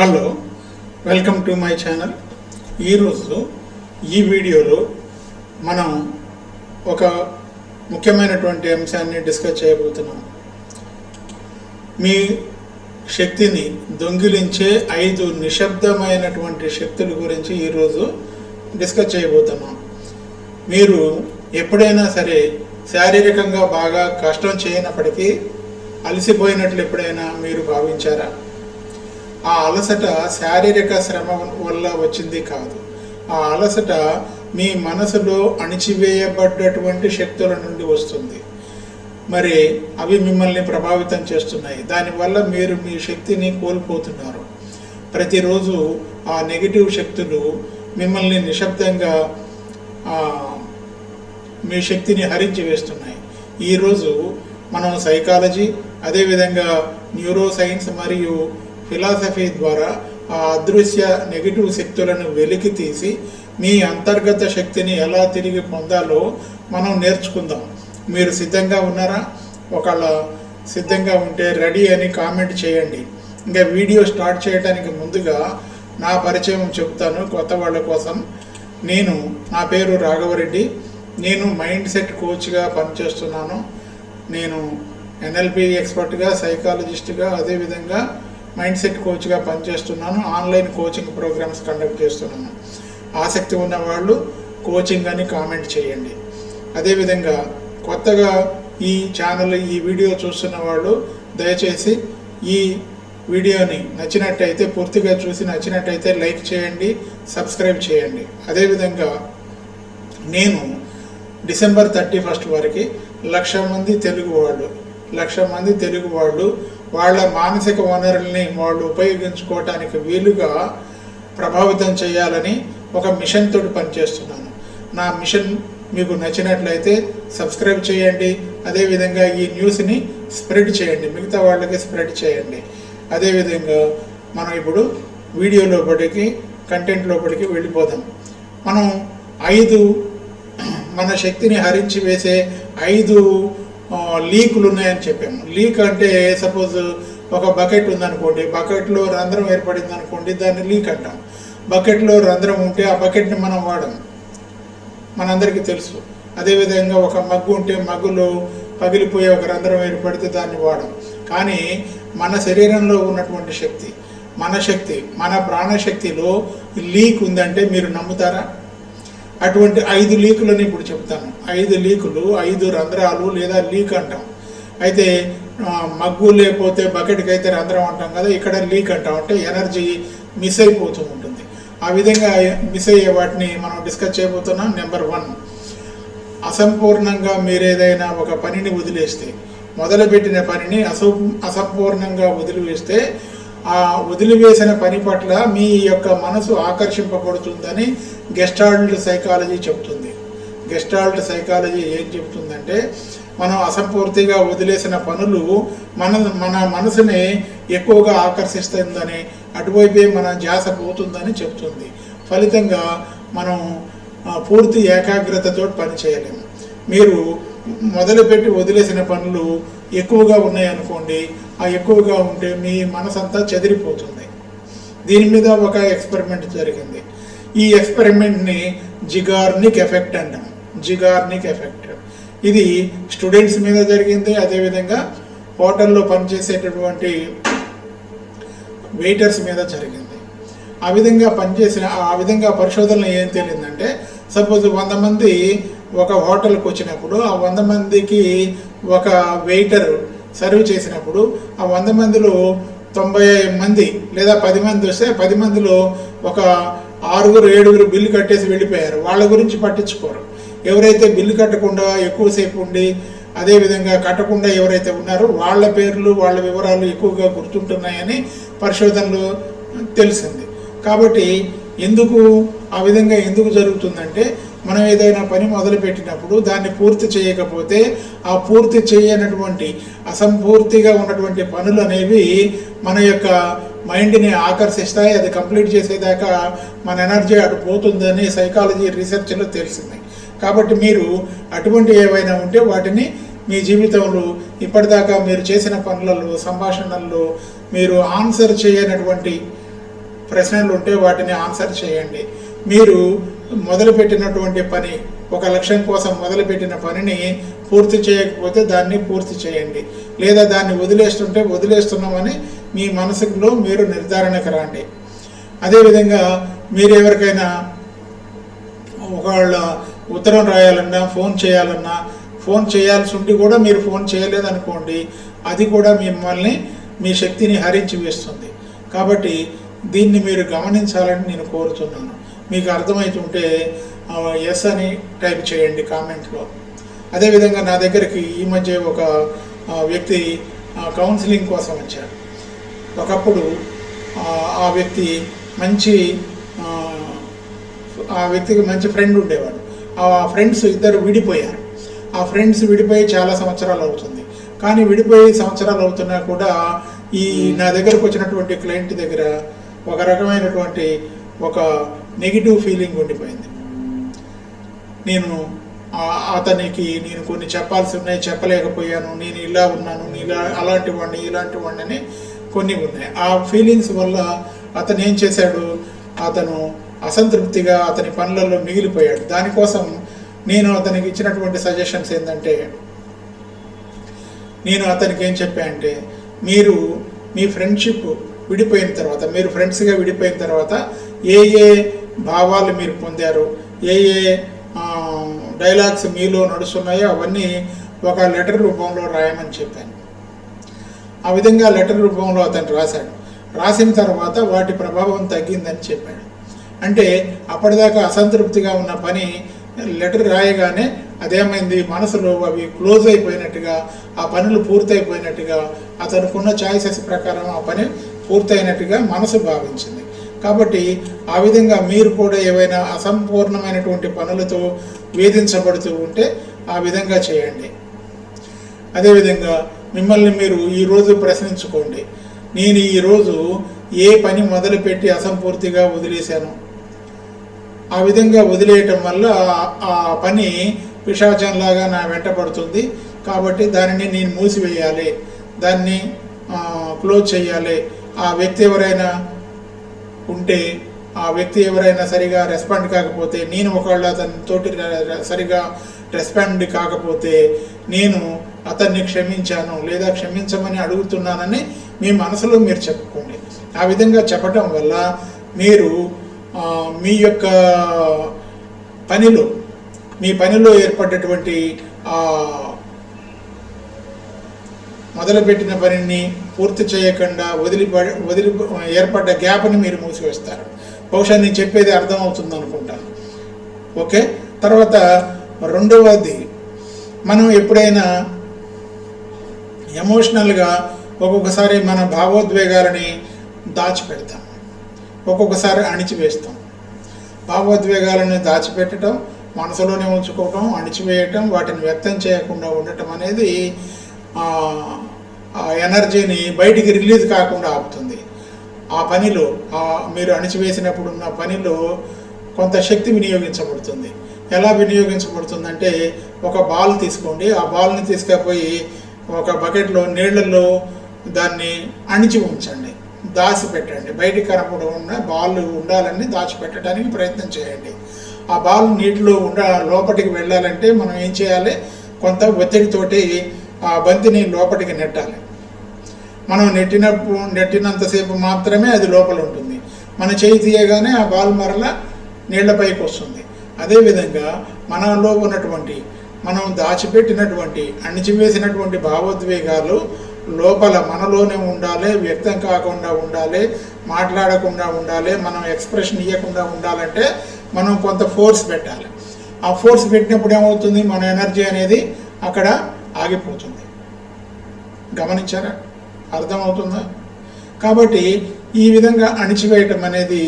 Hello welcome to my channel. ఈరోజు ఈ వీడియోలో మనం ఒక ముఖ్యమైనటువంటి అంశాన్ని డిస్కస్ చేయబోతున్నాం. మీ శక్తిని దొంగిలించే ఐదు నిశ్శబ్దమైనటువంటి శక్తుల గురించి ఈరోజు డిస్కస్ చేయబోతున్నాం. మీరు ఎప్పుడైనా సరే శారీరకంగా బాగా కష్టం చేయనప్పటికీ అలసిపోయినట్లు ఎప్పుడైనా మీరు భావించారా? ఆ అలసట శారీరక శ్రమ వల్ల వచ్చింది కాదు. ఆ అలసట మీ మనసులో అణిచివేయబడ్డటువంటి శక్తుల నుండి వస్తుంది. మరి అవి మిమ్మల్ని ప్రభావితం చేస్తున్నాయి. దానివల్ల మీరు మీ శక్తిని కోల్పోతున్నారు. ప్రతిరోజు ఆ నెగిటివ్ శక్తులు మిమ్మల్ని నిశ్శబ్దంగా మీ శక్తిని హరించి వేస్తున్నాయి. ఈరోజు మనం సైకాలజీ అదేవిధంగా న్యూరో సైన్స్ మరియు ఫిలాసఫీ ద్వారా ఆ అదృశ్య నెగిటివ్ శక్తులను వెలికి తీసి మీ అంతర్గత శక్తిని ఎలా తిరిగి పొందాలో మనం నేర్చుకుందాం. మీరు సిద్ధంగా ఉన్నారా? ఒకళ్ళ సిద్ధంగా ఉంటే రెడీ అని కామెంట్ చేయండి. ఇంకా వీడియో స్టార్ట్ చేయడానికి ముందుగా నా పరిచయం చెప్తాను కొత్త వాళ్ళ కోసం నేను నా పేరు రాఘవరెడ్డి. నేను మైండ్ సెట్ కోచ్గా పనిచేస్తున్నాను. నేను ఎన్ఎల్పి ఎక్స్పర్ట్గా సైకాలజిస్ట్గా అదేవిధంగా మైండ్ సెట్ కోచ్గా పనిచేస్తున్నాను. ఆన్లైన్ కోచింగ్ ప్రోగ్రామ్స్ కండక్ట్ చేస్తున్నాను. ఆసక్తి ఉన్న వాళ్ళు కోచింగ్ అని కామెంట్ చేయండి. అదేవిధంగా కొత్తగా ఈ ఛానల్ ఈ వీడియో చూస్తున్న వాళ్ళు దయచేసి ఈ వీడియోని నచ్చినట్టయితే పూర్తిగా చూసి నచ్చినట్టయితే లైక్ చేయండి సబ్స్క్రైబ్ చేయండి. అదేవిధంగా నేను డిసెంబర్ థర్టీ ఫస్ట్ వరకు లక్ష మంది తెలుగు వాళ్ళు లక్ష మంది తెలుగు వాళ్ళు వాళ్ళ మానసిక వనరుల్ని వాళ్ళు ఉపయోగించుకోవటానికి వీలుగా ప్రభావితం చేయాలని ఒక మిషన్ తోటి పనిచేస్తున్నాను. నా మిషన్ మీకు నచ్చినట్లయితే సబ్స్క్రైబ్ చేయండి. అదేవిధంగా ఈ న్యూస్ని స్ప్రెడ్ చేయండి. మిగతా వాళ్ళకి స్ప్రెడ్ చేయండి. అదేవిధంగా మనం ఇప్పుడు వీడియో లోపలికి కంటెంట్ లోపలికి వెళ్ళిపోదాం. మనం ఐదు మన శక్తిని హరించి వేసే ఐదు లీకులు ఉన్నాయని చెప్పాము. లీక్ అంటే సపోజ్ ఒక బకెట్ ఉందనుకోండి బకెట్లో రంధ్రం ఏర్పడింది అనుకోండి దాన్ని లీక్ అంటాం. బకెట్లో రంధ్రం ఉంటే ఆ బకెట్ని మనం వాడము. మనందరికీ తెలుసు. అదేవిధంగా ఒక మగ్గు ఉంటే మగ్గులో పగిలిపోయే ఒక రంధ్రం ఏర్పడితే దాన్ని వాడం కానీ మన శరీరంలో ఉన్నటువంటి శక్తి మన శక్తి మన ప్రాణశక్తిలో లీక్ ఉందంటే మీరు నమ్ముతారా? అటువంటి ఐదు లీకులని ఇప్పుడు చెప్తాను. ఐదు లీకులు ఐదు రంధ్రాలు లేదా లీక్ అంటాం. అయితే మగ్గు లేకపోతే బకెట్కి అయితే రంధ్రం అంటాం కదా ఇక్కడ లీక్ అంటాం. అంటే ఎనర్జీ మిస్ అయిపోతూ ఉంటుంది. ఆ విధంగా మిస్ అయ్యే వాటిని మనం డిస్కస్ చేయబోతున్నాం. నెంబర్ వన్ అసంపూర్ణంగా మీరు ఏదైనా ఒక పనిని వదిలేస్తే మొదలుపెట్టిన పనిని అస అసంపూర్ణంగా వదిలివేస్తే ఆ వదిలివేసిన పని పట్ల మీ యొక్క మనసు ఆకర్షింపబడుతుందని గెస్టాల్డ్ సైకాలజీ చెప్తుంది. గెస్టాల్ట్ సైకాలజీ ఏం చెప్తుందంటే మనం అసంపూర్తిగా వదిలేసిన పనులు మన మన మనసుని ఎక్కువగా ఆకర్షిస్తుందని అటువైపే మన ధ్యాస పోతుందని చెప్తుంది. ఫలితంగా మనం పూర్తి ఏకాగ్రతతో పని చేయలేము మీరు మొదలుపెట్టి వదిలేసిన పనులు ఎక్కువగా ఉన్నాయనుకోండి ఎక్కువగా ఉంటే మీ మనసంతా చెదిరిపోతుంది. దీని మీద ఒక ఎక్స్పెరిమెంట్ జరిగింది. ఈ ఎక్స్పెరిమెంట్ని జిగార్నిక్ ఎఫెక్ట్ అంటాం. Zeigarnik effect. ఇది స్టూడెంట్స్ మీద జరిగింది. అదేవిధంగా హోటల్లో పనిచేసేటటువంటి వెయిటర్స్ మీద జరిగింది. ఆ విధంగా పనిచేసిన ఆ విధంగా పరిశోధనలు ఏం తేలిందంటే సపోజ్ వంద మంది ఒక హోటల్కి వచ్చినప్పుడు ఆ వంద మందికి ఒక వెయిటర్ సర్వ్ చేసినప్పుడు ఆ వంద మందిలో తొంభై మంది లేదా పది మంది వస్తే పది మందిలో ఒక ఆరుగురు ఏడుగురు బిల్లు కట్టేసి వెళ్ళిపోయారు. వాళ్ళ గురించి పట్టించుకోరు. ఎవరైతే బిల్లు కట్టకుండా ఎక్కువసేపు ఉండి అదేవిధంగా కట్టకుండా ఎవరైతే ఉన్నారో వాళ్ళ పేర్లు వాళ్ళ వివరాలు ఎక్కువగా గుర్తుంటున్నాయని పరిశోధనలో తెలిసింది. కాబట్టి ఎందుకు ఆ విధంగా ఎందుకు జరుగుతుందంటే మనం ఏదైనా పని మొదలుపెట్టినప్పుడు దాన్ని పూర్తి చేయకపోతే ఆ పూర్తి చేయనటువంటి అసంపూర్తిగా ఉన్నటువంటి పనులు అనేవి మన యొక్క మైండ్ని ఆకర్షిస్తాయి. అది కంప్లీట్ చేసేదాకా మన ఎనర్జీ అటు పోతుందని సైకాలజీ రీసెర్చ్లో తెలిసింది. కాబట్టి మీరు అటువంటి ఏవైనా ఉంటే వాటిని మీ జీవితంలో ఇప్పటిదాకా మీరు చేసిన పనులలో సంభాషణల్లో మీరు ఆన్సర్ చేయనటువంటి ప్రశ్నలు ఉంటే వాటిని ఆన్సర్ చేయండి. మీరు మొదలుపెట్టినటువంటి పని ఒక లక్ష్యం కోసం మొదలుపెట్టిన పనిని పూర్తి చేయకపోతే దాన్ని పూర్తి చేయండి. లేదా దాన్ని వదిలేస్తుంటే వదిలేస్తున్నామని మీ మనసులో మీరు నిర్ధారణకు రండి. అదేవిధంగా మీరు ఎవరికైనా ఒకవేళ ఉత్తరం రాయాలన్నా ఫోన్ చేయాలన్నా ఫోన్ చేయాల్సి ఉండి కూడా మీరు ఫోన్ చేయలేదనుకోండి అది కూడా మిమ్మల్ని మీ శక్తిని హరించి వేస్తుంది. కాబట్టి దీన్ని మీరు గమనించాలని నేను కోరుతున్నాను. మీకు అర్థమవుతుంటే ఎస్ అని టైప్ చేయండి కామెంట్లో. అదేవిధంగా నా దగ్గరికి ఈ మధ్య ఒక వ్యక్తి కౌన్సిలింగ్ కోసం వచ్చాడు ఒకప్పుడు ఆ, వ్యక్తి మంచి ఆ వ్యక్తికి మంచి ఫ్రెండ్ ఉండేవాడు. ఆ ఫ్రెండ్స్ ఇద్దరు విడిపోయారు. ఆ ఫ్రెండ్స్ విడిపోయి చాలా సంవత్సరాలు అవుతుంది. కానీ విడిపోయి సంవత్సరాలు అవుతున్నా కూడా ఈ నా దగ్గరకు వచ్చినటువంటి క్లయింట్ దగ్గర ఒక రకమైనటువంటి ఒక నెగిటివ్ ఫీలింగ్ ఉండిపోయింది. నేను అతనికి నేను కొన్ని చెప్పాల్సి ఉన్నాయి చెప్పలేకపోయాను నేను ఇలా ఉన్నాను ఇలా అలాంటి వాడిని ఇలాంటి వాడిని కొన్ని ఉన్నాయి. ఆ ఫీలింగ్స్ వల్ల అతను ఏం చేశాడు? అతను అసంతృప్తిగా అతని పనులలో మిగిలిపోయాడు. దానికోసం నేను అతనికి ఇచ్చినటువంటి సజెషన్స్ ఏంటంటే నేను అతనికి ఏం చెప్పా అంటే మీరు మీ ఫ్రెండ్షిప్ విడిపోయిన తర్వాత మీరు ఫ్రెండ్స్గా విడిపోయిన తర్వాత ఏ ఏ భావాలు మీరు పొందారు? ఏ ఏ డైలాగ్స్ మీలో నడుస్తున్నాయో అవన్నీ ఒక లెటర్ రూపంలో రాయమని చెప్పాను. ఆ విధంగా లెటర్ రూపంలో అతను రాశాడు. రాసిన తర్వాత వాటి ప్రభావం తగ్గిందని చెప్పాడు. అంటే అప్పటిదాకా అసంతృప్తిగా ఉన్న పని లెటర్ రాయగానే అదేమైంది? మనసులో అవి క్లోజ్ అయిపోయినట్టుగా ఆ పనులు పూర్తయిపోయినట్టుగా అతనుకున్న ఛాయిసెస్ ప్రకారం ఆ పని పూర్తయినట్టుగా మనసు భావించింది. కాబట్టి ఆ విధంగా మీరు కూడా ఏవైనా అసంపూర్ణమైనటువంటి పనులతో వేధించబడుతూ ఉంటే ఆ విధంగా చేయండి. అదేవిధంగా మిమ్మల్ని మీరు ఈరోజు ప్రశ్నించుకోండి. నేను ఈరోజు ఏ పని మొదలుపెట్టి అసంపూర్తిగా వదిలేశాను? ఆ విధంగా వదిలేయటం వల్ల ఆ- పని పిశాచంలాగా నా వెంట పడుతుంది. కాబట్టి దానిని నేను మూసివేయాలి. దాన్ని క్లోజ్ చేయాలి. ఆ వ్యక్తి ఎవరైనా ఉంటే ఆ వ్యక్తి ఎవరైనా సరిగా రెస్పాండ్ కాకపోతే నేను ఒకవేళ అతనితోటి సరిగా రెస్పాండ్ కాకపోతే నేను అతన్ని క్షమించాను లేదా క్షమించమని అడుగుతున్నానని మీ మనసులో మీరు చెప్పుకోండి. ఆ విధంగా చెప్పటం వల్ల మీరు మీ యొక్క పనిలో మీ పనిలో ఏర్పడ్డటువంటి మొదలుపెట్టిన పనిని పూర్తి చేయకుండా వదిలిపడి వదిలి ఏర్పడ్డ గ్యాప్ని మీరు మూసివేస్తారు. బహుశా నేను చెప్పేది అర్థమవుతుంది అనుకుంటాను ఓకే? తర్వాత రెండవది మనం ఎప్పుడైనా ఎమోషనల్గా ఒక్కొక్కసారి మన భావోద్వేగాలని దాచిపెడతాం. ఒక్కొక్కసారి అణిచివేస్తాం. భావోద్వేగాలను దాచిపెట్టడం మనసులోనే ఉంచుకోవటం అణిచివేయటం వాటిని వ్యక్తం చేయకుండా ఉండటం అనేది ఆ, ఎనర్జీని బయటికి రిలీజ్ కాకుండా ఆపుతుంది. ఆ పనిలో మీరు అణిచివేసినప్పుడు ఉన్న పనిలో కొంత శక్తి వినియోగించబడుతుంది. ఎలా వినియోగించబడుతుందంటే ఒక బాల్ తీసుకోండి. ఆ బాల్ని తీసుకుపోయి ఒక బకెట్లో నీళ్ళల్లో దాన్ని అణిచి ఉంచండి. దాచి పెట్టండి బయటికి కనపడకుండా బాల్ ఉండాలని దాచిపెట్టడానికి ప్రయత్నం చేయండి. ఆ బాల్ నీటిలో ఉండ లోపలికి వెళ్ళాలంటే మనం ఏం చేయాలి? కొంత ఒత్తిడితోటి ఆ బంతిని లోపలికి నెట్టాలి. మనం నెట్టినప్పుడు నెట్టినంతసేపు మాత్రమే అది లోపల ఉంటుంది. మన చేయి తీయగానే ఆ బాల్ మరల నీళ్ళపైకి వస్తుంది. అదేవిధంగా మనలో ఉన్నటువంటి మనం దాచిపెట్టినటువంటి అణిచివేసినటువంటి భావోద్వేగాలు లోపల మనలోనే ఉండాలి వ్యక్తం కాకుండా ఉండాలి మాట్లాడకుండా ఉండాలి మనం ఎక్స్ప్రెషన్ ఇవ్వకుండా ఉండాలంటే మనం కొంత ఫోర్స్ పెట్టాలి. ఆ ఫోర్స్ పెట్టినప్పుడు ఏమవుతుంది? మన ఎనర్జీ అనేది అక్కడ ఆగిపోతుంది. గమనించారా? అర్థమవుతుందా? కాబట్టి ఈ విధంగా అణిచివేయటం అనేది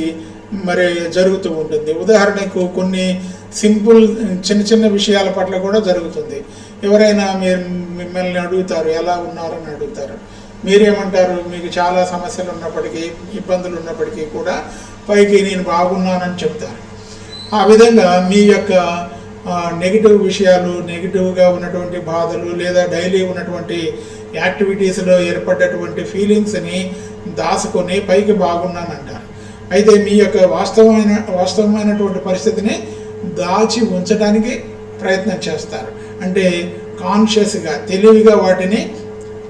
మరి జరుగుతూ ఉంటుంది. ఉదాహరణకు కొన్ని సింపుల్ చిన్న చిన్న విషయాల పట్ల కూడా జరుగుతుంది. ఎవరైనా మీరు మిమ్మల్ని అడుగుతారు ఎలా ఉన్నారని అడుగుతారు. మీరేమంటారు? మీకు చాలా సమస్యలు ఉన్నప్పటికీ ఇబ్బందులు ఉన్నప్పటికీ కూడా పైకి నేను బాగున్నానని చెప్తారు. ఆ విధంగా మీ యొక్క నెగిటివ్ విషయాలు నెగిటివ్గా ఉన్నటువంటి బాధలు లేదా డైలీ ఉన్నటువంటి యాక్టివిటీస్లో ఏర్పడ్డటువంటి ఫీలింగ్స్ని దాచుకొని పైకి బాగున్నానంటారు అయితే మీ యొక్క వాస్తవమైన వాస్తవమైనటువంటి పరిస్థితిని దాచి ఉంచడానికి ప్రయత్నం చేస్తారు. అంటే కాన్షియస్గా తెలివిగా వాటిని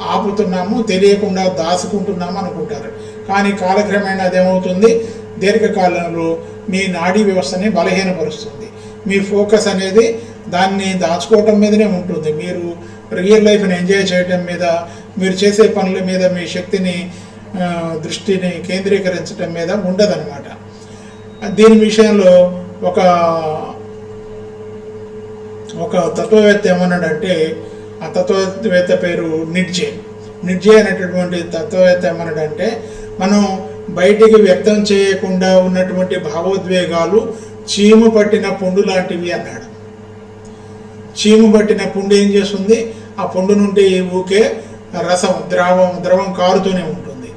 ఆపుతున్నాము తెలియకుండా దాచుకుంటున్నాము అనుకుంటారు. కానీ కాలక్రమేణా అదేమవుతుంది? దీర్ఘకాలంలో మీ నాడీ వ్యవస్థని బలహీనపరుస్తుంది. మీ ఫోకస్ అనేది దాన్ని దాచుకోవటం మీదనే ఉంటుంది. మీరు రియల్ లైఫ్ని ఎంజాయ్ చేయటం మీద మీరు చేసే పనుల మీద మీ శక్తిని దృష్టిని కేంద్రీకరించడం మీద ఉండదన్నమాట. దీని విషయంలో ఒక ఒక తత్వవేత్త ఏమన్నాడంటే ఆ తత్వవేత్త పేరు నిడ్జే నిడ్జే అనేటటువంటి తత్వవేత్త ఏమన్నాడంటే మనం బయటికి వ్యక్తం చేయకుండా ఉన్నటువంటి భావోద్వేగాలు చీము పట్టిన పుండు లాంటివి అన్నాడు. చీము పట్టిన పుండు ఏం చేస్తుంది? ఆ పుండు నుండి ఊకే రసం ద్రావం ద్రవం కారుతూనే ఉంటుంది.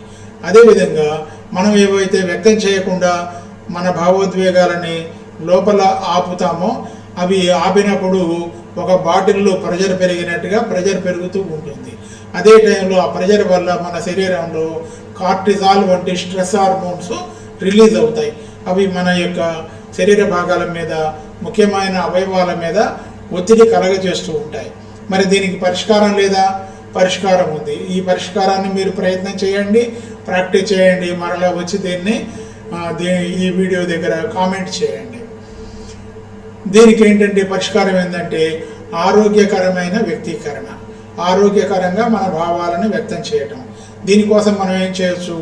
అదేవిధంగా మనం ఏవైతే వ్యక్తం చేయకుండా మన భావోద్వేగాలని లోపల ఆపుతామో అవి ఆపినప్పుడు ఒక బాటిల్లో ప్రెజర్ పెరిగినట్టుగా ప్రెజర్ పెరుగుతూ ఉంటుంది. అదే టైంలో ఆ ప్రెజర్ వల్ల మన శరీరంలో కార్టిజాల్ వంటి స్ట్రెస్ హార్మోన్స్ రిలీజ్ అవుతాయి. అవి మన యొక్క శరీర భాగాల మీద ముఖ్యమైన అవయవాల మీద ఒత్తిడి కలగజేస్తూ ఉంటాయి. మరి దీనికి పరిష్కారం లేదా పరిష్కారం ఉంది? ఈ పరిష్కారాన్ని మీరు ప్రయత్నం చేయండి ప్రాక్టీస్ చేయండి మరలా వచ్చి దీన్ని ఈ వీడియో దగ్గర కామెంట్ చేయండి. దీనికి ఏంటంటే పరిష్కారం ఏంటంటే ఆరోగ్యకరమైన వ్యక్తీకరణ. ఆరోగ్యకరంగా మన భావాలను వ్యక్తం చేయటం. దీనికోసం మనం ఏం చేయొచ్చు?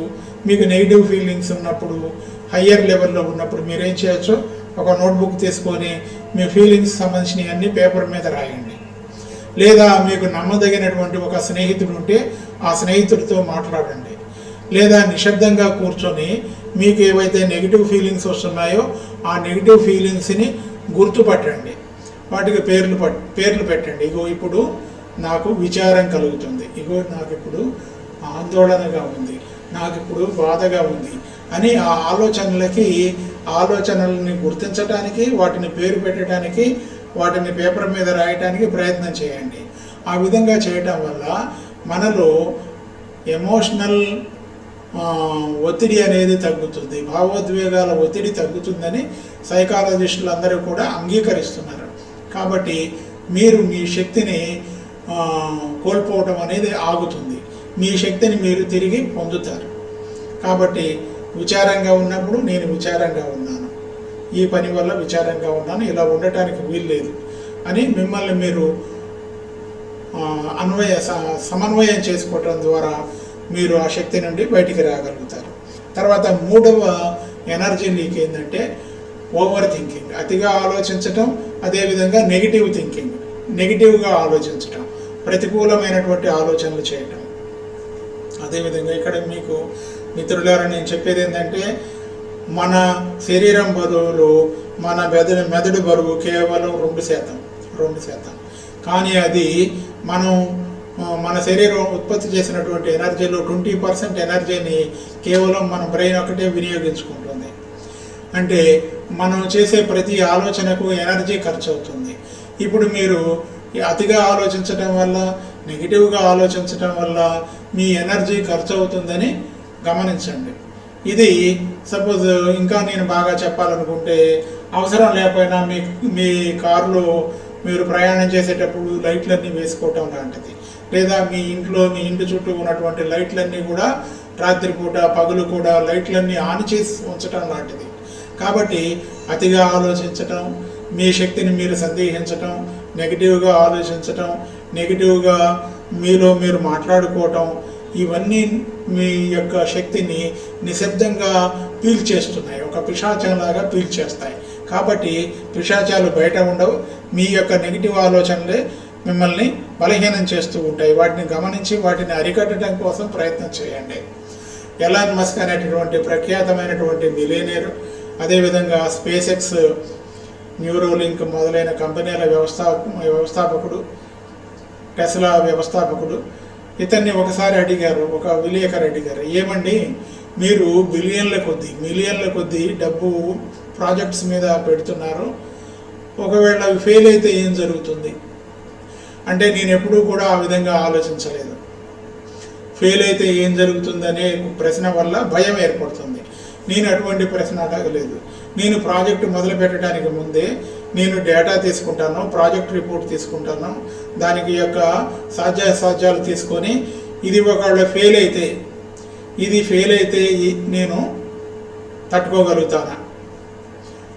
మీకు నెగిటివ్ ఫీలింగ్స్ ఉన్నప్పుడు హయ్యర్ లెవెల్లో ఉన్నప్పుడు మీరు ఏం చేయొచ్చు? ఒక నోట్బుక్ తీసుకొని మీ ఫీలింగ్స్ సంబంధించినవి అన్ని పేపర్ మీద రాయండి. లేదా మీకు నమ్మదగినటువంటి ఒక స్నేహితుడు ఉంటే ఆ స్నేహితుడితో మాట్లాడండి. లేదా నిశ్శబ్దంగా కూర్చొని మీకు ఏవైతే నెగిటివ్ ఫీలింగ్స్ వస్తున్నాయో ఆ నెగిటివ్ ఫీలింగ్స్ని గుర్తుపట్టండి. వాటికి పేర్లు పట్ పేర్లు పెట్టండి. ఇగో ఇప్పుడు నాకు విచారం కలుగుతుంది. ఇగో నాకు ఇప్పుడు ఆందోళనగా ఉంది. నాకు ఇప్పుడు బాధగా ఉంది అని ఆ ఆలోచనలకి ఆలోచనల్ని గుర్తించడానికి వాటిని పేరు పెట్టడానికి వాటిని పేపర్ మీద రాయటానికి ప్రయత్నం చేయండి. ఆ విధంగా చేయటం వల్ల మనలో ఎమోషనల్ ఒత్తిడి అనేది తగ్గుతుంది. భావోద్వేగాల ఒత్తిడి తగ్గుతుందని సైకాలజిస్టులు అందరూ కూడా అంగీకరిస్తున్నారు. కాబట్టి మీరు మీ శక్తిని కోల్పోవటం అనేది ఆగుతుంది. మీ శక్తిని మీరు తిరిగి పొందుతారు. కాబట్టి విచారంగా ఉన్నప్పుడు నేను విచారంగా ఉన్నాను ఈ పని వల్ల విచారంగా ఉన్నాను ఇలా ఉండటానికి వీల్లేదు అని మిమ్మల్ని మీరు అన్వయ స- సమన్వయం చేసుకోవటం ద్వారా మీరు ఆ శక్తి నుండి బయటికి రాగలుగుతారు. తర్వాత మూడవ ఎనర్జీ లీక్ ఏంటంటే ఓవర్ థింకింగ్. అతిగా ఆలోచించటం అదేవిధంగా నెగిటివ్ థింకింగ్. నెగిటివ్గా ఆలోచించటం ప్రతికూలమైనటువంటి ఆలోచనలు చేయటం. అదేవిధంగా ఇక్కడ మీకు మిత్రులారా నేను చెప్పేది ఏంటంటే మన శరీరం బరువులో మన మెదడు మెదడు బరువు కేవలం రెండు శాతం రెండు శాతం. కానీ అది మనం మన శరీరం ఉత్పత్తి చేసినటువంటి ఎనర్జీలో ట్వంటీ పర్సెంట్ ఎనర్జీని కేవలం మన బ్రెయిన్ ఒకటే వినియోగించుకుంటుంది. అంటే మనం చేసే ప్రతి ఆలోచనకు ఎనర్జీ ఖర్చు అవుతుంది ఇప్పుడు మీరు అతిగా ఆలోచించడం వల్ల నెగిటివ్గా ఆలోచించడం వల్ల మీ ఎనర్జీ ఖర్చు అవుతుందని గమనించండి. ఇది సపోజ్ ఇంకా నేను బాగా చెప్పాలనుకుంటే అవసరం లేకపోయినా మీ మీ కారులో మీరు ప్రయాణం చేసేటప్పుడు లైట్లన్నీ వేసుకోవటం లాంటిది. లేదా మీ ఇంట్లో మీ ఇంటి చుట్టూ ఉన్నటువంటి లైట్లన్నీ కూడా రాత్రిపూట పగులు కూడా లైట్లన్నీ ఆన్ చేసి ఉంచటం లాంటిది. కాబట్టి అతిగా ఆలోచించటం మీ శక్తిని మీరు సందేహించటం నెగిటివ్గా ఆలోచించటం నెగిటివ్గా మీలో మీరు మాట్లాడుకోవటం ఇవన్నీ మీ యొక్క శక్తిని నిశ్శబ్దంగా పీల్చేస్తున్నాయి. ఒక పిశాచంలాగా పీల్చేస్తాయి. కాబట్టి పిశాచాలు బయట ఉండవు. మీ యొక్క నెగిటివ్ ఆలోచనలే మిమ్మల్ని బలహీనం చేస్తూ ఉంటాయి. వాటిని గమనించి వాటిని అరికట్టడం కోసం ప్రయత్నం చేయండి. ఎలాన్ మస్క్ అనేటటువంటి ప్రఖ్యాతమైనటువంటి మిలేనియర్ అదేవిధంగా స్పేస్ ఎక్స్ న్యూరోలింక్ మొదలైన కంపెనీల వ్యవస్థా వ్యవస్థాపకుడు టెస్లా వ్యవస్థాపకుడు ఇతన్ని ఒకసారి అడిగారు ఒక విలేకరు అడిగారు ఏమండి మీరు బిలియన్ల కొద్దీ మిలియన్ల కొద్దీ డబ్బు ప్రాజెక్ట్స్ మీద పెడుతున్నారు. ఒకవేళ అవి ఫెయిల్ అయితే ఏం జరుగుతుంది? అంటే నేను ఎప్పుడూ కూడా ఆ విధంగా ఆలోచించలేదు. ఫెయిల్ అయితే ఏం జరుగుతుందనే ప్రశ్న వల్ల భయం ఏర్పడుతుంది. నేను అటువంటి ప్రశ్న అడగలేదు. నేను ప్రాజెక్టు మొదలు పెట్టడానికి ముందే నేను డేటా తీసుకుంటాను ప్రాజెక్ట్ రిపోర్ట్ తీసుకుంటాను. దానికి యొక్క సాధ్యాసాధ్యాలు తీసుకొని ఇది ఒకవేళ ఫెయిల్ అయితే ఇది ఫెయిల్ అయితే నేను తట్టుకోగలుగుతానా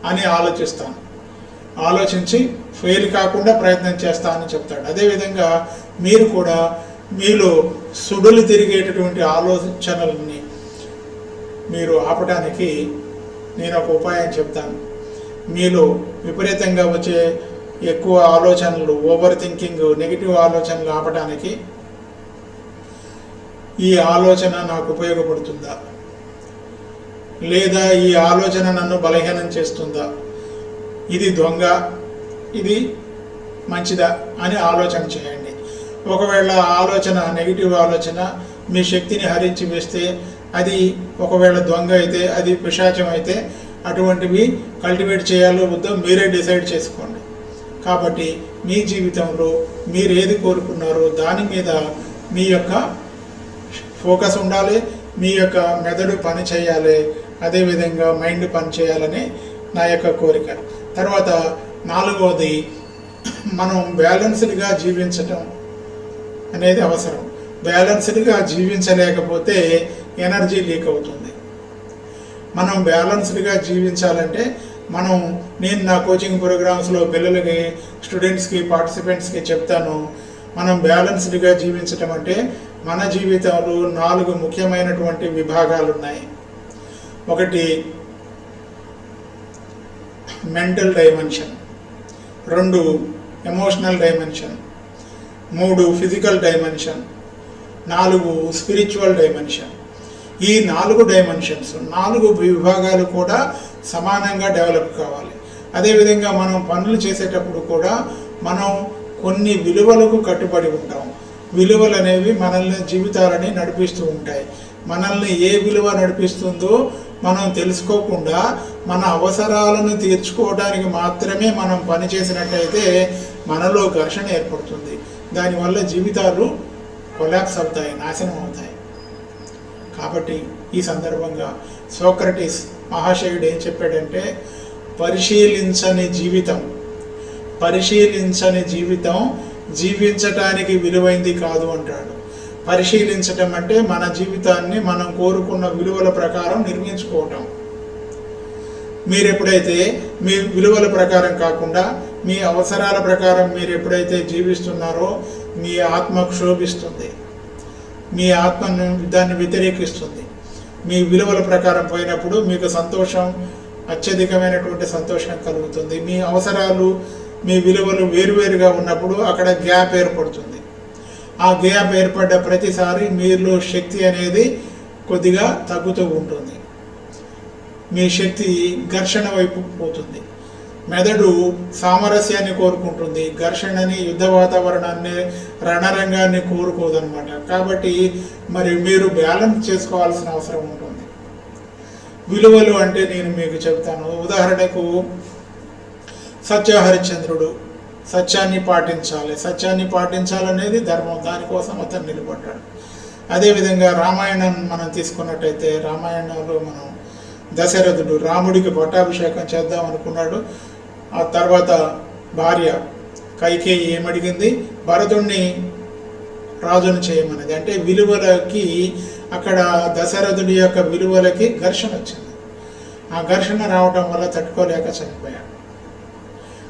అని ఆలోచిస్తాను. ఆలోచించి ఫెయిల్ కాకుండా ప్రయత్నం చేస్తానని చెప్తాడు. అదేవిధంగా మీరు కూడా మీలో సుడులు తిరిగేటటువంటి ఆలోచనల్ని మీరు ఆపడానికి నేను ఒక ఉపాయం చెప్తాను. మీలో విపరీతంగా వచ్చే ఎక్కువ ఆలోచనలు ఓవర్ థింకింగ్ నెగిటివ్ ఆలోచనలు ఆపడానికి ఈ ఆలోచన నాకు ఉపయోగపడుతుందా? లేదా ఈ ఆలోచన నన్ను బలహీనం చేస్తుందా? ఇది దొంగ ఇది మంచిదా అని ఆలోచన చేయండి. ఒకవేళ ఆలోచన నెగిటివ్ ఆలోచన మీ శక్తిని హరించి వేస్తే అది ఒకవేళ దొంగ అయితే అది పిశాచం అయితే అటువంటివి కల్టివేట్ చేయాలో వద్దో మీరే డిసైడ్ చేసుకోండి. కాబట్టి మీ జీవితంలో మీరు ఏది కోరుకున్నారో దాని మీద మీ యొక్క ఫోకస్ ఉండాలి మీ యొక్క మెదడు పని చేయాలి అదేవిధంగా మైండ్ పని చేయాలని నా యొక్క కోరిక. తర్వాత నాలుగవది మనం బ్యాలెన్స్డ్గా జీవించటం అనేది అవసరం. బ్యాలెన్స్డ్గా జీవించలేకపోతే ఎనర్జీ లీక్ అవుతుంది. మనం బ్యాలెన్స్డ్గా జీవించాలంటే మనం నేను నా కోచింగ్ ప్రోగ్రామ్స్లో పిల్లలకి స్టూడెంట్స్కి పార్టిసిపెంట్స్కి చెప్తాను. మనం బ్యాలెన్స్డ్గా జీవించటం అంటే మన జీవితంలో నాలుగు ముఖ్యమైనటువంటి విభాగాలు ఉన్నాయి ఒకటి మెంటల్ డైమెన్షన్ రెండు ఎమోషనల్ డైమెన్షన్ మూడు ఫిజికల్ డైమెన్షన్ నాలుగు స్పిరిచువల్ డైమెన్షన్ ఈ నాలుగు డైమెన్షన్స్ నాలుగు విభాగాలు కూడా సమానంగా డెవలప్ కావాలి. అదేవిధంగా మనం పనులు చేసేటప్పుడు కూడా మనం కొన్ని విలువలకు కట్టుబడి ఉంటాం. విలువలు అనేవి మనల్ని జీవితాలని నడిపిస్తూ ఉంటాయి. మనల్ని ఏ విలువ నడిపిస్తుందో మనం తెలుసుకోకుండా మన అవసరాలను తీర్చుకోవడానికి మాత్రమే మనం పని చేసినట్టయితే మనలో ఘర్షణ ఏర్పడుతుంది. దానివల్ల జీవితాలు కొలాప్స్ అవుతాయి నాశనం అవుతాయి. కాబట్టి ఈ సందర్భంగా సోక్రటీస్ మహాశయుడు ఏం చెప్పాడంటే పరిశీలించని జీవితం పరిశీలించని జీవితం జీవించటానికి విలువైంది కాదు అంటాడు. పరిశీలించటం అంటే మన జీవితాన్ని మనం కోరుకున్న విలువల ప్రకారం నిర్మించుకోవటం. మీరు ఎప్పుడైతే మీ విలువల ప్రకారం కాకుండా మీ అవసరాల ప్రకారం మీరు ఎప్పుడైతే జీవిస్తున్నారో మీ ఆత్మ క్షోభిస్తుంది. మీ ఆత్మను దాన్ని వ్యతిరేకిస్తుంది. మీ విలువల ప్రకారం పోయినప్పుడు మీకు సంతోషం అత్యధికమైనటువంటి సంతోషం కలుగుతుంది. మీ అవసరాలు మీ విలువలు వేరువేరుగా ఉన్నప్పుడు అక్కడ గ్యాప్ ఏర్పడుతుంది. ఆ గ్యాప్ ఏర్పడ్డ ప్రతిసారి మీలో శక్తి అనేది కొద్దిగా తగ్గుతూ ఉంటుంది. మీ శక్తి ఘర్షణ వైపు పోతుంది. మెదడు సామరస్యాన్ని కోరుకుంటుంది ఘర్షణని యుద్ధ వాతావరణాన్ని రణరంగాన్ని కోరుకోదనమాట కాబట్టి మరి మీరు బ్యాలెన్స్ చేసుకోవాల్సిన అవసరం ఉంటుంది. విలువలు అంటే నేను మీకు చెప్తాను. ఉదాహరణకు సత్యహరిశ్చంద్రుడు సత్యాన్ని పాటించాలి. సత్యాన్ని పాటించాలనేది ధర్మం. దానికోసం అతను నిలబడ్డాడు. అదేవిధంగా రామాయణం మనం తీసుకున్నట్టయితే రామాయణంలో మనం దశరథుడు రాముడికి పట్టాభిషేకం చేద్దాం అనుకున్నాడు ఆ తర్వాత భార్య కైకేయి ఏమడిగింది? భరతుణ్ణి రాజును చేయమన్నది. అంటే విలువలకి అక్కడ దశరథుడి యొక్క విలువలకి ఘర్షణ వచ్చింది. ఆ ఘర్షణ రావటం వల్ల తట్టుకోలేక చనిపోయాడు.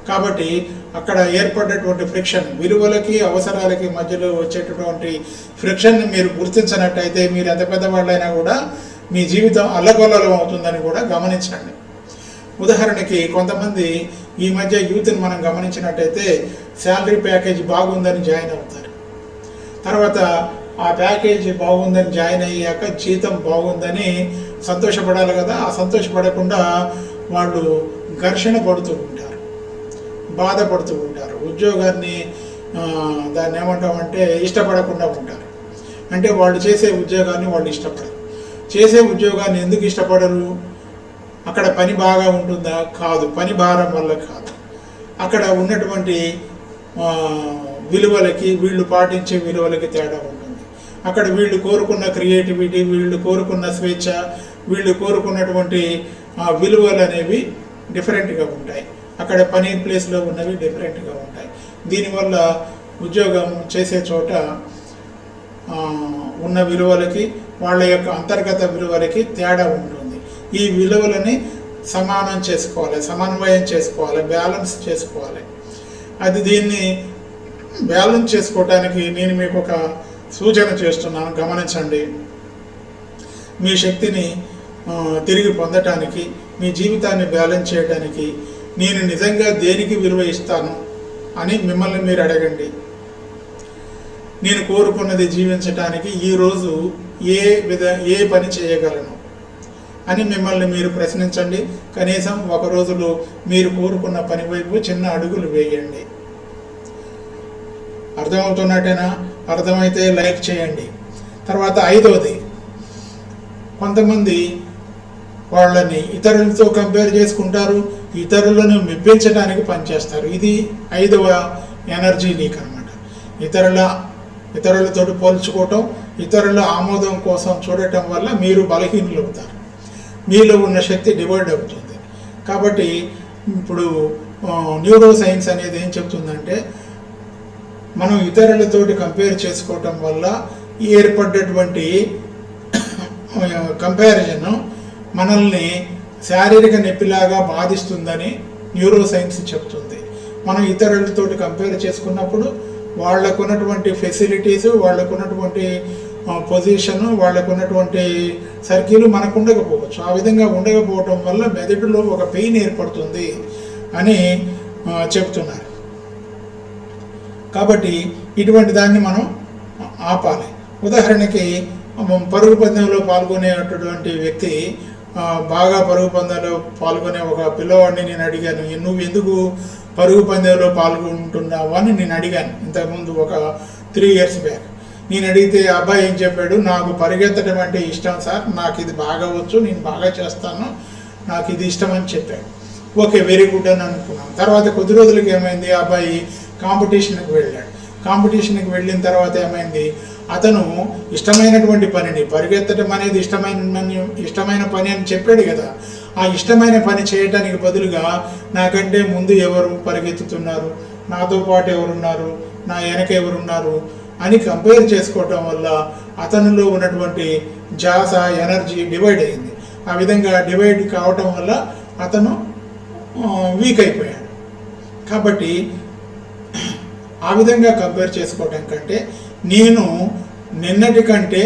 కాబట్టి అక్కడ ఏర్పడ్డటువంటి ఫ్రిక్షన్ విలువలకి అవసరాలకి మధ్యలో వచ్చేటటువంటి ఫ్రిక్షన్ని మీరు గుర్తించినట్టయితే మీరు ఎంత పెద్దవాళ్ళైనా కూడా మీ జీవితం అల్లగొల్లలం అవుతుందని కూడా గమనించండి. ఉదాహరణకి కొంతమంది ఈ మధ్య యూత్ని మనం గమనించినట్టయితే శాలరీ ప్యాకేజ్ బాగుందని జాయిన్ అవుతారు. తర్వాత ఆ ప్యాకేజ్ బాగుందని జాయిన్ అయ్యాక జీతం బాగుందని సంతోషపడాలి కదా ఆ సంతోషపడకుండా వాళ్ళు ఘర్షణ పడుతూ ఉంటారు బాధపడుతూ ఉంటారు. ఉద్యోగాన్ని దాన్ని ఏమంటామంటే ఇష్టపడకుండా ఉంటారు. అంటే వాళ్ళు చేసే ఉద్యోగాన్ని వాళ్ళు ఇష్టపడరు. చేసే ఉద్యోగాన్ని ఎందుకు ఇష్టపడరు? అక్కడ పని బాగా ఉంటుందా? కాదు. పని భారం వల్ల కాదు. అక్కడ ఉన్నటువంటి విలువలకి వీళ్ళు పాటించే విలువలకి తేడా ఉంటుంది. అక్కడ వీళ్ళు కోరుకున్న క్రియేటివిటీ వీళ్ళు కోరుకున్న స్వేచ్ఛ వీళ్ళు కోరుకున్నటువంటి విలువలు అనేవి డిఫరెంట్గా ఉంటాయి. అక్కడ పని ప్లేస్లో ఉన్నవి డిఫరెంట్గా ఉంటాయి. దీనివల్ల ఉద్యోగం చేసే చోట ఉన్న విలువలకి వాళ్ళ యొక్క అంతర్గత విలువలకి తేడా ఉంటుంది ఈ విలువలని సమానం చేసుకోవాలి సమన్వయం చేసుకోవాలి బ్యాలెన్స్ చేసుకోవాలి. అది దీన్ని బ్యాలెన్స్ చేసుకోవటానికి నేను మీకు ఒక సూచన చేస్తున్నాను గమనించండి. మీ శక్తిని తిరిగి పొందటానికి మీ జీవితాన్ని బ్యాలెన్స్ చేయడానికి నేను నిజంగా దేనికి విలువ ఇస్తాను అని మిమ్మల్ని మీరు అడగండి. నేను కోరుకున్నది జీవించటానికి ఈరోజు ఏ విధ ఏ పని చేయగలను? అని మిమ్మల్ని మీరు ప్రశ్నించండి. కనీసం ఒక రోజులో మీరు కోరుకున్న పని వైపు చిన్న అడుగులు వేయండి. అర్థమవుతున్నట్టేనా? అర్థమైతే లైక్ చేయండి. తర్వాత ఐదవది కొంతమంది వాళ్ళని ఇతరులతో కంపేర్ చేసుకుంటారు ఇతరులను మెప్పించడానికి పనిచేస్తారు. ఇది ఐదవ ఎనర్జీ లీక్ అనమాట ఇతరుల ఇతరులతో పోల్చుకోవటం ఇతరుల ఆమోదం కోసం చూడటం వల్ల మీరు బలహీనులు అవుతారు మీలో ఉన్న శక్తి డివైడ్ అవుతుంది. కాబట్టి ఇప్పుడు న్యూరో సైన్స్ అనేది ఏం చెప్తుందంటే మనం ఇతరులతోటి కంపేర్ చేసుకోవటం వల్ల ఏర్పడ్డటువంటి కంపారిజన్ మనల్ని శారీరక నొప్పిలాగా బాధిస్తుందని న్యూరో సైన్స్ చెప్తుంది. మనం ఇతరులతోటి కంపేర్ చేసుకున్నప్పుడు వాళ్ళకున్నటువంటి ఫెసిలిటీస్ వాళ్ళకున్నటువంటి పొజిషన్ వాళ్ళకున్నటువంటి సర్కిల్ మనకు ఉండకపోవచ్చు ఆ విధంగా ఉండకపోవటం వల్ల మెదడులో ఒక పెయిన్ ఏర్పడుతుంది అని చెప్తున్నారు కాబట్టి ఇటువంటి దాన్ని మనం ఆపాలి. ఉదాహరణకి పరుగు పందెంలో పాల్గొనేటటువంటి వ్యక్తి బాగా పరుగు పందెంలో పాల్గొనే ఒక పిల్లవాడిని నేను అడిగాను నువ్వు ఎందుకు పరుగు పందెంలో పాల్గొంటున్నావు? అని నేను అడిగాను. ఇంతకుముందు ఒక త్రీ ఇయర్స్ బ్యాక్ నేను అడిగితే అబ్బాయి ఏం చెప్పాడు? నాకు పరిగెత్తడం అంటే ఇష్టం సార్. నాకు ఇది బాగా వచ్చు. నేను బాగా చేస్తాను. నాకు ఇది ఇష్టం అని చెప్పాడు. ఓకే వెరీ గుడ్ అని అనుకున్నాం. తర్వాత కొద్ది రోజులకి ఏమైంది? ఆ అబ్బాయి కాంపిటీషన్కి వెళ్ళాడు. కాంపిటీషన్కి వెళ్ళిన తర్వాత ఏమైంది? అతను ఇష్టమైనటువంటి పనిని పరిగెత్తడం అనేది ఇష్టమైన ఇష్టమైన పని అని చెప్పాడు కదా. ఆ ఇష్టమైన పని చేయటానికి బదులుగా నాకంటే ముందు ఎవరు పరిగెత్తుతున్నారు? నాతో పాటు ఎవరున్నారు? నా వెనక ఎవరున్నారు? అని కంపేర్ చేసుకోవటం వల్ల అతనిలో ఉన్నటువంటి జాస ఎనర్జీ డివైడ్ అయింది. ఆ విధంగా డివైడ్ కావటం వల్ల అతను వీక్ అయిపోయాడు. కాబట్టి ఆ విధంగా కంపేర్ చేసుకోవటం కంటే నేను నిన్నటి కంటే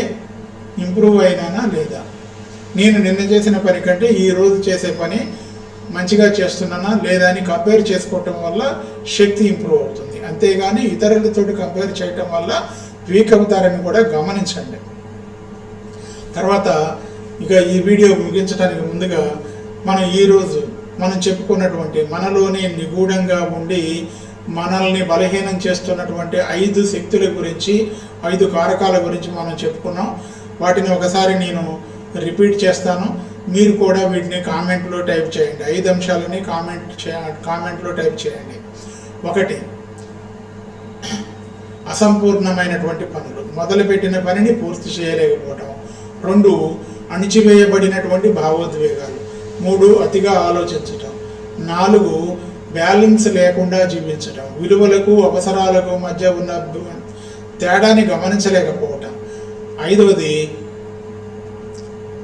ఇంప్రూవ్ అయినానా లేదా? నేను నిన్న చేసిన పని కంటే ఈ రోజు చేసే పని మంచిగా చేస్తున్నానా లేదా అని కంపేర్ చేసుకోవటం వల్ల శక్తి ఇంప్రూవ్ అవుతుంది. అంతేగాని ఇతరులతోటి కంపేర్ చేయటం వల్ల వీక్ అవుతారని కూడా గమనించండి. తర్వాత ఇక ఈ వీడియో ముగించడానికి ముందుగా మనం ఈరోజు మనం చెప్పుకున్నటువంటి మనలోనే నిగూఢంగా ఉండి మనల్ని బలహీనం చేస్తున్నటువంటి ఐదు శక్తుల గురించి ఐదు కారకాల గురించి మనం చెప్పుకున్నాం. వాటిని ఒకసారి నేను రిపీట్ చేస్తాను. మీరు కూడా వీటిని కామెంట్లో టైప్ చేయండి. ఐదు అంశాలని కామెంట్ చే కామెంట్లో టైప్ చేయండి. ఒకటి అసంపూర్ణమైనటువంటి పనులు. మొదలుపెట్టిన పనిని పూర్తి చేయలేకపోవటం. రెండు అణిచివేయబడినటువంటి భావోద్వేగాలు. మూడు అతిగా ఆలోచించటం. నాలుగు బ్యాలెన్స్ లేకుండా జీవించటం. విలువలకు అవసరాలకు మధ్య ఉన్న తేడాని గమనించలేకపోవటం. ఐదవది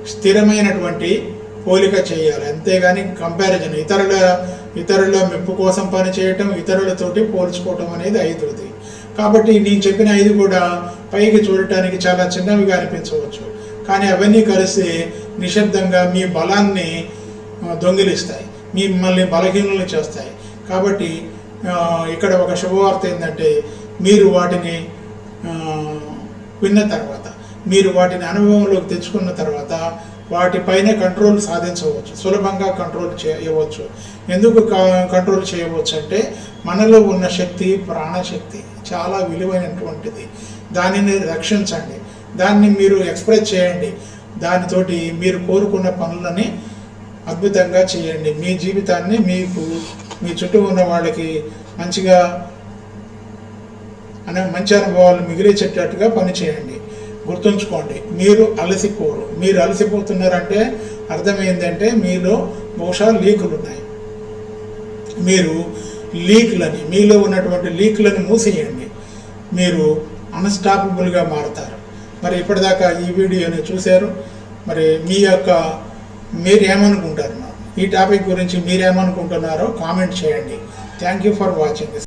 స్థిరమైనటువంటి పోలిక చేయాలి. అంతేగాని కంపారిజన్ ఇతరుల ఇతరుల మెప్పు కోసం పని చేయటం ఇతరులతోటి పోల్చుకోవటం అనేది ఐదవది. కాబట్టి నేను చెప్పిన ఐదు కూడా పైకి చూడటానికి చాలా చిన్నవిగా అనిపించవచ్చు. కానీ అవన్నీ కలిసి నిశ్శబ్దంగా మీ బలాన్ని దొంగిలిస్తాయి. మిమ్మల్ని బలహీనలు చేస్తాయి. కాబట్టి ఇక్కడ ఒక శుభవార్త ఏంటంటే మీరు వాటిని విన్న తర్వాత మీరు వాటిని అనుభవంలోకి తెచ్చుకున్న తర్వాత వాటిపైన కంట్రోల్ సాధించవచ్చు. సులభంగా కంట్రోల్ చేయవచ్చు. ఎందుకు కంట్రోల్ చేయవచ్చు అంటే మనలో ఉన్న శక్తి ప్రాణశక్తి చాలా విలువైనటువంటిది. దానిని రక్షించండి. దాన్ని మీరు ఎక్స్ప్రెస్ చేయండి. దానితోటి మీరు కోరుకున్న పనులని అద్భుతంగా చేయండి. మీ జీవితాన్ని మీకు మీ చుట్టూ ఉన్న వాళ్ళకి మంచిగా అనే మంచి అనుభవాలు మిగిలిచేటట్టుగా పనిచేయండి గుర్తుంచుకోండి మీరు అలసిపోరు. మీరు అలసిపోతున్నారంటే అర్థం ఏంటంటే మీలో బహుశా లీకులు ఉన్నాయి మీరు లీక్లని మీలో ఉన్నటువంటి లీక్లను మూసేయండి మీరు అన్స్టాపబుల్గా మారుతారు. మరి ఇప్పటిదాకా ఈ వీడియోని చూశారు. మరి మీ యొక్క మీరు ఏమనుకుంటారు ఈ టాపిక్ గురించి మీరేమనుకుంటున్నారో కామెంట్ చేయండి. Thank you for watching.